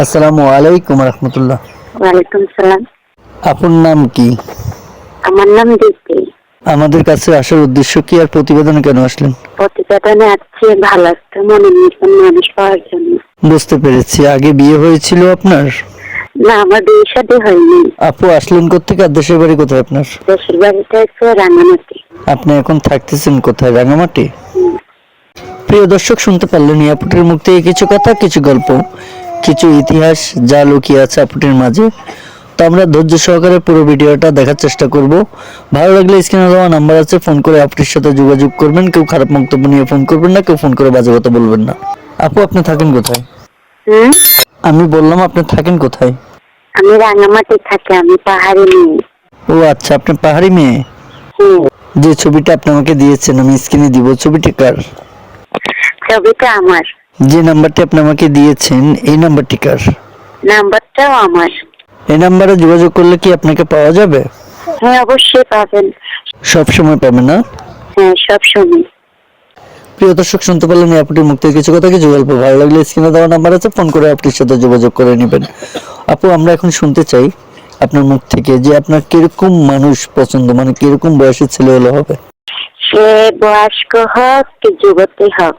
আসসালামু আলাইকুম রহমতুল্লাহ। ওয়ালাইকুম সালাম। আপনার নাম কি? আমার নাম দীপ্তি। আমাদের কাছে আসার উদ্দেশ্য কি আর প্রতিবেদনে কেন আসলেন? প্রতিবেদনে আসছে ভালো একটা মনে মানুষ পাওয়ার জন্য। বুঝতে পেরেছি। আগে বিয়ে হয়েছিল আপনার? না আমার বিয়ে সাথে হয়নি। আপু আসলেন কোথেকে আর দেশের বাড়ি কোথায় আপনার? দেশের বাড়িটা হচ্ছে রাঙামাটি। আপনি এখন থাকতেছেন কোথায় রাঙামাটি? প্রিয় দর্শক শুনতে পারলেন এই আপুটির মুখ থেকে কিছু কথা কিছু গল্প। কিছু ইতিহাস যা লুকিয়ে আছে আপুটির মাঝে। তো আমরা ধৈর্য সহকারে পুরো ভিডিওটা দেখার চেষ্টা করব। ভালো লাগলে স্ক্রিনে দেওয়া নাম্বার আছে ফোন করে আপুটির সাথে যোগাযোগ করবেন। কেউ খারাপ বক্তব্য নিয়ে ফোন করবেন না কেউ ফোন করে বাজে কথা বলবেন না। আপু আপনি থাকেন কোথায়? আমি বললাম আপনি থাকেন কোথায়? আমি রাঙামাটি থাকি আমি পাহাড়ে নিয়ে ও আচ্ছা আপনি পাহাড়ি মেয়ে? যে ছবিটা আপনি আমাকে দিয়েছেন আমি স্ক্রিনে দিব ছবিটি কার? ছবিটা আমার। যে নাম্বারটি আপনি আমাকে দিয়েছেন এই নাম্বারটি কার? নাম্বারটাও আমার। এই নাম্বারে যোগাযোগ করলে কি আপনাকে পাওয়া যাবে? হ্যাঁ অবশ্যই পাবেন। সব সময় পাবে না? হ্যাঁ সব সময়। প্রিয় দর্শক শুনতে পারলেন মুখ থেকে কিছু কথা কিছু গল্প। ভালো লাগলে স্ক্রিনে দেওয়া নাম্বার আছে ফোন করে আপুটির সাথে যোগাযোগ করে নেবেন। আপু আমরা এখন শুনতে চাই আপনার মুখ থেকে যে আপনার কীরকম মানুষ পছন্দ মানে কীরকম বয়সের ছেলে হলে হবে? সে বয়স্ক হোক কি যুবতী হোক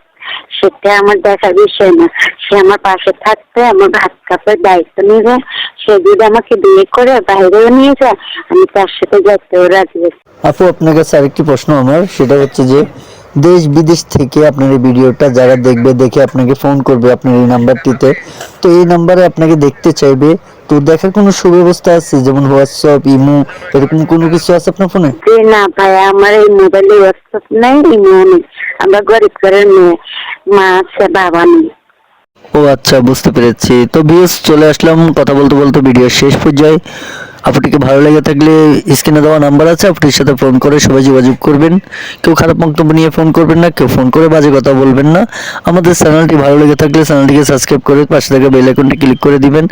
সেটা আমার দেখার বিষয় না। সে আমার পাশে থাকতে, আমার ভাত কাপের দায়িত্ব নেবে। সে যদি আমাকে বিয়ে করে বাইরেও নিয়ে যায়, আমি তার সাথে যেতেও রাখব। আপু, আপনার কাছে আরেকটি প্রশ্ন আমার। সেটা হচ্ছে যে দেশ বিদেশ থেকে আপনার এই ভিডিওটা যারা দেখবে দেখে আপনাকে ফোন করবে আপনার এই নাম্বারটিতে তো এই নাম্বারে আপনাকে দেখতে চাইবে। তো দেখার কোনো সুব্যবস্থা আছে? যেমন হোয়াটসঅ্যাপ ইমো এরকম কোনো কিছু আছে আপনার ফোনে না ভাই আমার এই মোবাইলে হোয়াটসঅ্যাপ নাই ইমো নেই। আমরা গরিব ঘরের মেয়ে মা আছে বাবা নেই। ও আচ্ছা বুঝতে পেরেছি। তো ভিউস চলে আসলাম। কথা বলতে বলতে ভিডিও শেষ পর্যায়ে। আপুটিকে ভালো লেগে থাকলে স্ক্রিনে দেওয়া নাম্বার আছে, আপুটির সাথে ফোন করে সবাই যোগাযোগ করবেন। কেউ খারাপ বক্তব্য নিয়ে ফোন করবেন না, কেউ ফোন করে বাজে কথা বলবেন না। আমাদের চ্যানেলটি ভালো লেগে থাকলে চ্যানেলটিকে সাবস্ক্রাইব করে পাশে থাকা বেল আইকনটি ক্লিক করে দিবেন।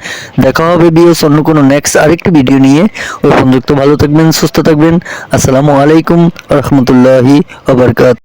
দেখা হবে ভিউস অন্য কোনো নেক্সট আরেকটি ভিডিও নিয়ে। ওই ফোনযুক্ত ভালো থাকবেন, সুস্থ থাকবেন। আসসালামু আলাইকুম রহমতুল্লাহি আবরকাত